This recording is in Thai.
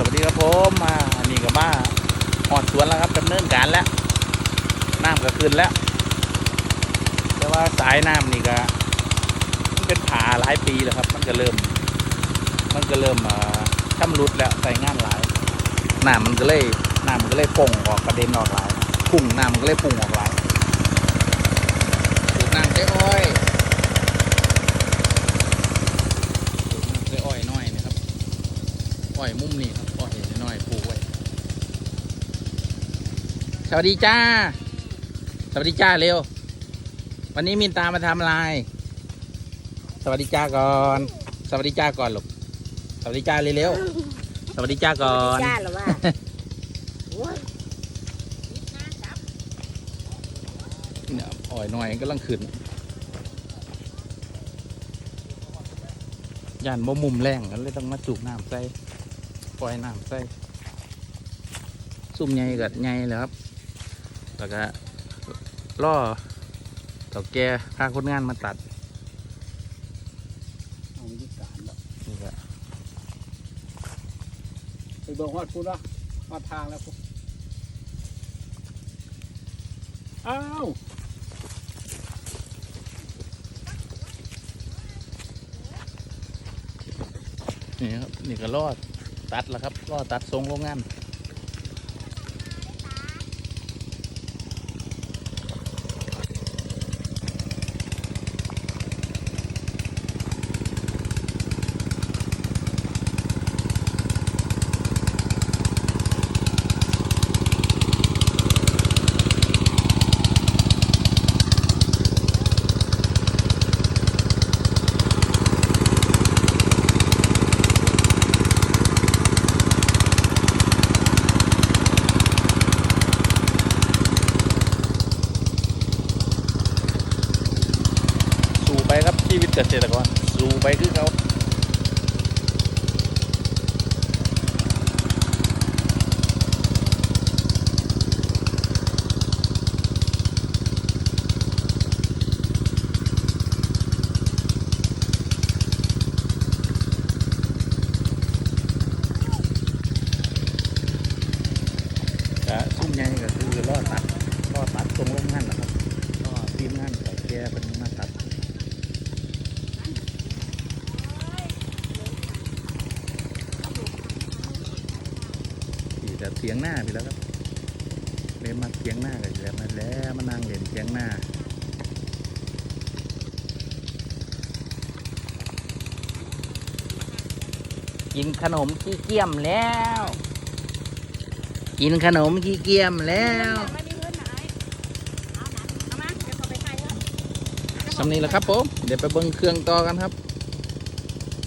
สวัสดีครับผมมาอันนี้ก็มาหอดสวนแล้วครับดำเนินการแล้วน้ำก็ขึ้นแล้ว แต่ว่าสายน้ำนี่ก็มันเป็นผาหลายปีแล้วครับ มันก็เริ่ม มันก็เริ่มเอ่อช้ำรุดแล้วใส่งานหลายน้ำมันก็เลยน้ำมันก็เลยป่งออกกระเด็นออกหลายพุ่งน้ำมันก็เลยพุ่งออกหลายน้ำใช้อ้อยน้ำใช้อ้อยน้อยนะครับอ้อยมุมนี้ครับ น้อยๆปลูกไว้สวัสดีจ้า สวัสดีจ้าเร็ว วันนี้มินตามาทำอะไรสวัสดีจ้าก่อน สวัสดีจ้าก่อนลูกสวัสดีจ้าเร็วๆสวัสดีจ้าก่อนจ้าหรือว่าโอ้ยเนี่ยอ่อยหน่อยกำลังขึ้นย่านบ่มุมแรงกันเลยต้องมาสูบน้ำใส่ ปล่อยน้ำใส่ซุ่มใหญ่กับใหญ่เลยครับ แล้วก็ล่อเต่าแก่พาคนงานมาตัดเอาวิธีการแบบนี่ก็ไปเบิ่งฮอดพูดว่าฮอดทางแล้วพูดอ้าวนี่ครับ นี่ก็ล่อ ตัดแล้วครับล่อตัดทรงโรงงาน เกษตรกรสู่ไปคือเขาก็ซุ่มใหญ่ก็คือล่อตัดล่อตัดตรงโรงงานนะครับล่อทีมงานใส่แก่เป็นมาตัด พี่จะเถียงหน้าพี่แล้วครับเล่นมาเถียงหน้ากันแล้วมาแล้วมานั่งเล่นเถียงหน้ากินขนมขี้เกียมแล้ว กินขนมขี้เกียมแล้วไม่มีเงินไหนเอาหนังเอามาเดี๋ยวเขาไปขายเถอะสำนี้แหละครับผม เดี๋ยวไปเบิ้งเครื่องต่อกันครับ